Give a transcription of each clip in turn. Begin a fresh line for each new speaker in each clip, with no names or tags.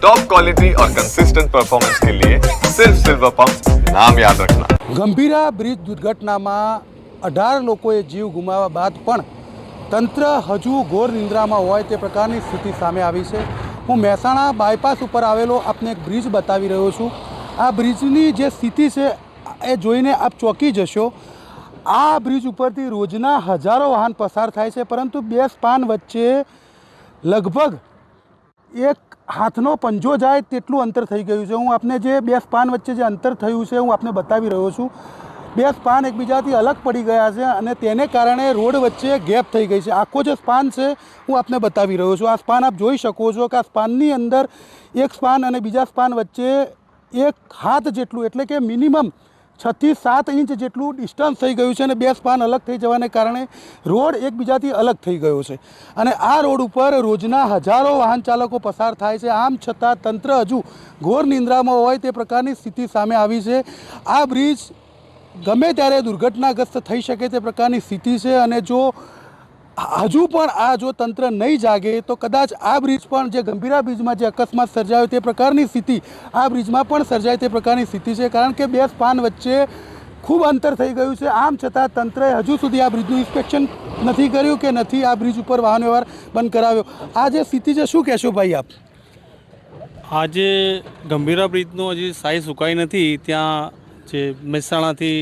Top quality और consistent performance के लिए सिर्फ सिल्वर पंप नाम याद रखना
ગંભીરા બ્રિજ દુર્ઘટનામાં અઢાર લોકોએ જીવ ગુમાવ્યા બાદ પણ તંત્ર હજુ ઘોર નિંદ્રામાં હોય તે પ્રકારની સ્થિતિ સામે આવી છે હું મહેસાણા બાયપાસ ઉપર આવેલો આપને એક બ્રિજ બતાવી રહ્યો છું આ બ્રિજની જે સ્થિતિ છે એ જોઈને આપ ચોંકી જશો આ બ્રિજ ઉપરથી રોજના હજારો વાહન પસાર થાય છે પરંતુ બે સ્પાન વચ્ચે લગભગ એક હાથનો પંજો જાય તેટલું અંતર થઈ ગયું છે. હું આપને જે બે સ્પાન વચ્ચે જે અંતર થયું છે, હું આપને બતાવી રહ્યો છું. બે સ્પાન એકબીજાથી અલગ પડી ગયા છે અને તેને કારણે રોડ વચ્ચે ગેપ થઈ ગઈ છે. આખો જે સ્પાન છે, હું આપને બતાવી રહ્યો છું. આ સ્પાન આપ જોઈ શકો છો કે આ સ્પાનની અંદર એક સ્પાન અને બીજા સ્પાન વચ્ચે એક હાથ જેટલું, એટલે કે મિનિમમ છથી સાત ઇંચ જેટલું ડિસ્ટન્સ થઈ ગયું છે અને બે સ્પાન અલગ થઈ જવાને કારણે રોડ એકબીજાથી અલગ થઈ ગયો છે. અને આ રોડ ઉપર રોજના હજારો વાહન ચાલકો પસાર થાય છે. આમ છતાં તંત્ર હજુ ઘોર નિંદ્રામાં હોય તે પ્રકારની સ્થિતિ સામે આવી છે. આ બ્રિજ ગમે ત્યારે દુર્ઘટનાગ્રસ્ત થઈ શકે તે પ્રકારની સ્થિતિ છે અને જો હજુ પણ આ જો તંત્ર નહીં જાગે, તો કદાચ આ બ્રિજ પણ જે ગંભીરા બ્રિજમાં જે અકસ્માત સર્જાયો તે પ્રકારની સ્થિતિ, આ બ્રિજમાં પણ સર્જાય તે પ્રકારની સ્થિતિ છે. કારણ કે બે સ્પાન વચ્ચે ખૂબ અંતર થઈ ગયું છે. આમ છતાં તંત્રએ હજુ સુધી આ બ્રિજનું ઇન્સ્પેક્શન નથી કર્યું કે નથી આ બ્રિજ ઉપર વાહન વ્યવહાર બંધ કરાવ્યો. આ જે સ્થિતિ છે, શું કહેશો ભાઈ આપ?
આજે ગંભીરા બ્રિજનો હજી સાઈ સુકાઈ નથી, ત્યાં જે મહેસાણાથી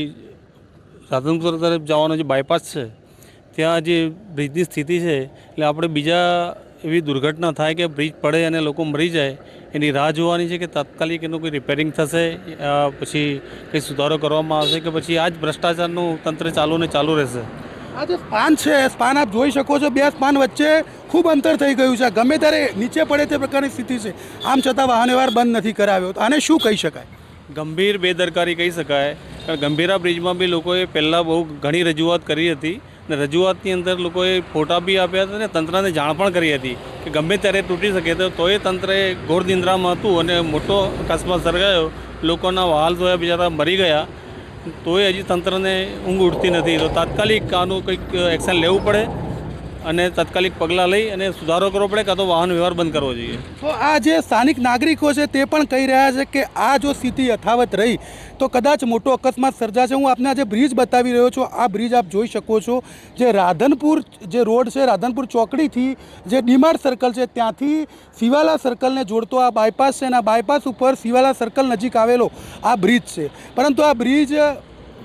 રાધનપુર તરફ જવાનો જે બાયપાસ છે ત્યાં જે બ્રિજની સ્થિતિ છે એટલે આપણે બીજા એવી દુર્ઘટના થાય કે બ્રિજ પડે અને લોકો મરી જાય એની રાહ જોવાની છે કે તાત્કાલિક એનું કોઈ રિપેરિંગ થશે પછી કંઈ સુધારો કરવામાં આવશે કે પછી આ જ ભ્રષ્ટાચારનું તંત્ર ચાલુ ને ચાલુ રહેશે?
આ જે સ્પાન છે સ્પાન આપ જોઈ શકો છો બે સ્પાન વચ્ચે ખૂબ અંતર થઈ ગયું છે. ગમે ત્યારે નીચે પડે તે પ્રકારની સ્થિતિ છે. આમ છતાં વાહન વ્યવહાર બંધ નથી કરાવ્યો. તો આને શું કહી શકાય?
ગંભીર બેદરકારી કહી શકાય. ગંભીરા બ્રિજમાં બી લોકોએ પહેલાં બહુ ઘણી રજૂઆત કરી હતી. અને રજૂઆતની અંદર લોકોએ ફોટા બી આપ્યા હતા અને તંત્રને જાણ પણ કરી હતી કે ગમે ત્યારે તૂટી શકે તો તોય તંત્રએ ઘોર નિંદ્રામાં હતું અને મોટો અકસ્માત સર્જાયો. લોકોના વહાલ જોયા બિચારા મરી ગયા. તોય હજી તંત્રને ઊંઘ ઉઠતી નથી. તો તાત્કાલિક આનું કંઈક એક્શન લેવું પડે. અને તાત્કાલિક પગલાં લઈ અને સુધારો કરવો પડે કાં તો વાહન વ્યવહાર બંધ કરવો જોઈએ.
તો આ જે સ્થાનિક નાગરિકો છે તે પણ કહી રહ્યા છે કે આ જો સ્થિતિ યથાવત રહી, તો કદાચ મોટો અકસ્માત સર્જાશે. હું આપને આજે બ્રિજ બતાવી રહ્યો છું. આ બ્રિજ આપ જોઈ શકો છો. જે રાધનપુર જે રોડ છે, રાધનપુર ચોકડીથી જે ડીમાર્ટ સર્કલ છે, ત્યાંથી સિવાલા સર્કલને જોડતો આ બાયપાસ છે અને આ બાયપાસ ઉપર સિવાલા સર્કલ નજીક આવેલો આ બ્રિજ છે. પરંતુ આ બ્રિજ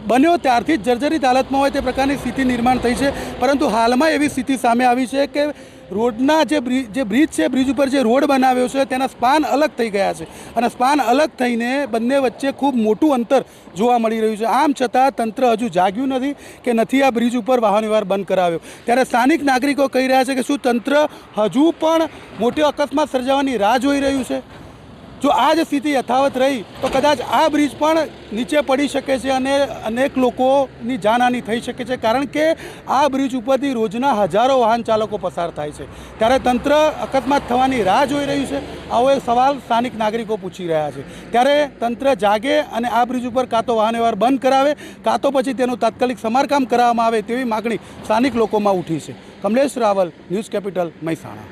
બન્યો ત્યારથી જર્જરિત હાલતમાં હોય તે પ્રકારની સ્થિતિ નિર્માણ થઈ છે. પરંતુ હાલમાં એવી સ્થિતિ સામે આવી છે કે રોડના જે બ્રિજ જે બ્રિજ છે, બ્રિજ ઉપર જે રોડ બનાવ્યો છે, તેના સ્પાન અલગ થઈ ગયા છે. અને સ્પાન અલગ થઈને બંને વચ્ચે ખૂબ મોટું અંતર જોવા મળી રહ્યું છે. આમ છતાં તંત્ર હજુ જાગ્યું નથી કે નથી આ બ્રિજ ઉપર વાહન વ્યવહાર બંધ કરાવ્યો. ત્યારે સ્થાનિક નાગરિકો કહી રહ્યા છે કે શું તંત્ર હજુ પણ મોટો અકસ્માત સર્જાવાની રાહ જોઈ રહ્યું છે? જો આ જ સ્થિતિ યથાવત રહી, તો કદાચ આ બ્રિજ પણ નીચે પડી શકે છે અને અનેક લોકોની જાનહાનિ થઈ શકે છે, કારણ કે આ બ્રિજ ઉપરથી રોજના હજારો વાહન ચાલકો પસાર થાય છે. ત્યારે તંત્ર અકસ્માત થવાની રાહ જોઈ રહ્યું છે. આવો એક સવાલ સ્થાનિક નાગરિકો પૂછી રહ્યા છે. ત્યારે તંત્ર જાગે અને આ બ્રિજ ઉપર કાં તો વાહન વ્યવહાર બંધ કરાવે, કાં તો પછી તેનું તાત્કાલિક સમારકામ કરાવવામાં આવે તેવી માગણી સ્થાનિક લોકોમાં ઉઠી છે. Kamlesh Raval, news capital, Mehsana.